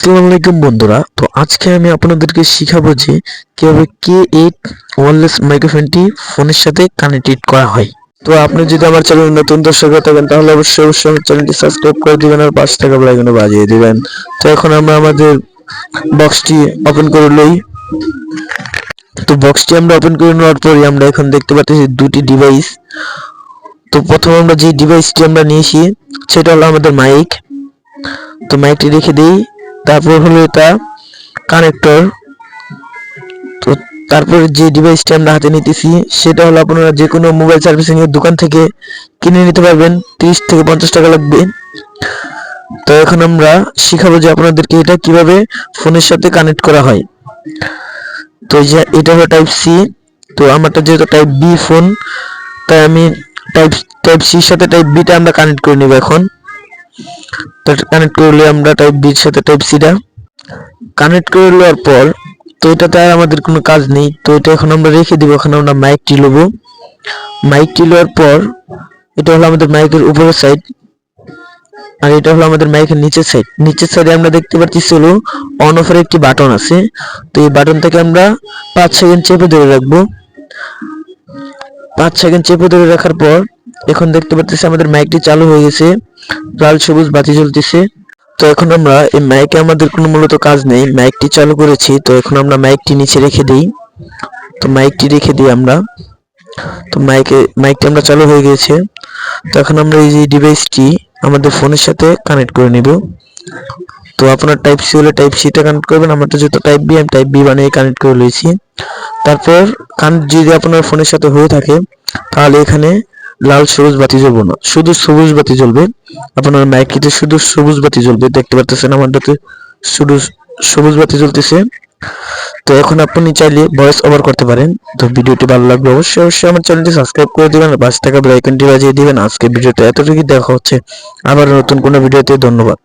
আসসালামু আলাইকুম বন্ধুরা। তো আজকে আমি আপনাদেরকে শিখাবো যে কীভাবে কে এইট ওয়ারলেস মাইক্রোফোনটি ফোনের সাথে কানেক্টেড করা হয়। তো আপনি যদি আমার চ্যানেল নতুন দর্শক হয়ে থাকেন, তাহলে অবশ্যই অবশ্যই আমার চ্যানেলটি সাবস্ক্রাইব করে দিবেন আর পাঁচ টাকা বেলাইকনে বাজিয়ে দিবেন। তো এখন আমরা আমাদের বক্সটি ওপেন করে লই। তো বক্সটি আমরা ওপেন করে নেওয়ার পরে আমরা এখন দেখতে পাচ্ছি দুটি ডিভাইস তো প্রথমে আমরা যে ডিভাইসটি আমরা নিয়েছি, সেটা হলো আমাদের মাইক তো মাইকটি রেখে দিই। তারপর হলো এটা কানেক্টর তো তারপর যে ডিভাইসটা আমরা হাতে নিতেছি, সেটা হলো আপনারা যে কোনো মোবাইল সার্ভিসিং এর দোকান থেকে কিনে নিতে পারবেন। তিরিশ থেকে পঞ্চাশ টাকা লাগবে। তো এখন আমরা শিখাবো যে আপনাদেরকে এটা কীভাবে ফোনের সাথে কানেক্ট করা হয়। তো এটা হলো টাইপ সি তো আমারটা যেহেতু টাইপ বি ফোন তাই আমি টাইপ টাইপ সির সাথে টাইপ বিটা আমরা কানেক্ট করে নেব এখন। কানেক্ট করলে আমরা টাইপ বির সাথে টাইপ সিটা কানেক্ট করে নেওয়ার পর, তো এটাতে আর আমাদের কোনো কাজ নেই, তো এটা এখন আমরা রেখে দিব, এখন আমরা মাইকটি নেব মাইকটি নেওয়ার পর, এটা হলো আমাদের মাইকের উপরের সাইড আর এটা হলো আমাদের মাইকের নিচের সাইড নিচের সাইডে আমরা দেখতে পাচ্ছি হলো অন অফের একটি বাটন আছে। তো এই বাটন থেকে আমরা পাঁচ সেকেন্ড চেপে ধরে রাখব। পাঁচ সেকেন্ড চেপে ধরে রাখার পর, এখন দেখতে পাচ্ছি আমাদের মাইকটি চালু হয়ে গেছে। লাল সবুজ বাতি জ্বলতেছে। তো এখন আমরা এই মাইকে আমাদের কোনো মূলত কাজ নেই। মাইকটি চালু করেছি, তো এখন আমরা মাইকটি নিচে রেখে দিই। তো মাইকটি রেখে দিই আমরা। তো মাইকে মাইকটি আমরা চালু হয়ে গেছে তো এখন আমরা এই যে ডিভাইসটি আমাদের ফোনের সাথে কানেক্ট করে নিব। তো আপনার টাইপ সি হলে টাইপ সিটা কানেক্ট করবেন। আমরা তো যেহেতু টাইপ বি আমি টাইপ বি বানিয়ে কানেক্ট করে নিয়েছি তারপর কানেক্ট যদি আপনার ফোনের সাথে হয়ে থাকে, তাহলে এখানে লাল, সবুজ বাতি জ্বলবে না। শুধু সবুজ বাতি জ্বলবে। আপনার মাইকিতে শুধু সবুজ বাতি জ্বলবে। দেখতে পাচ্ছেন আমারটাতে শুধু সবুজ বাতি জ্বলতেছে। তো এখন আপনি চাইলে ভয়েস ওভার করতে পারেন। তো ভিডিওটি ভালো লাগবে অবশ্যই অবশ্যই আমার চ্যানেলটি সাবস্ক্রাইব করে দিবেন। পাশে থাকা বেল আইকনটি বাজিয়ে দিবেন। আজকে ভিডিওতে এতটুকুই। দেখা হচ্ছে আবার নতুন কোনো ভিডিওতে। ধন্যবাদ।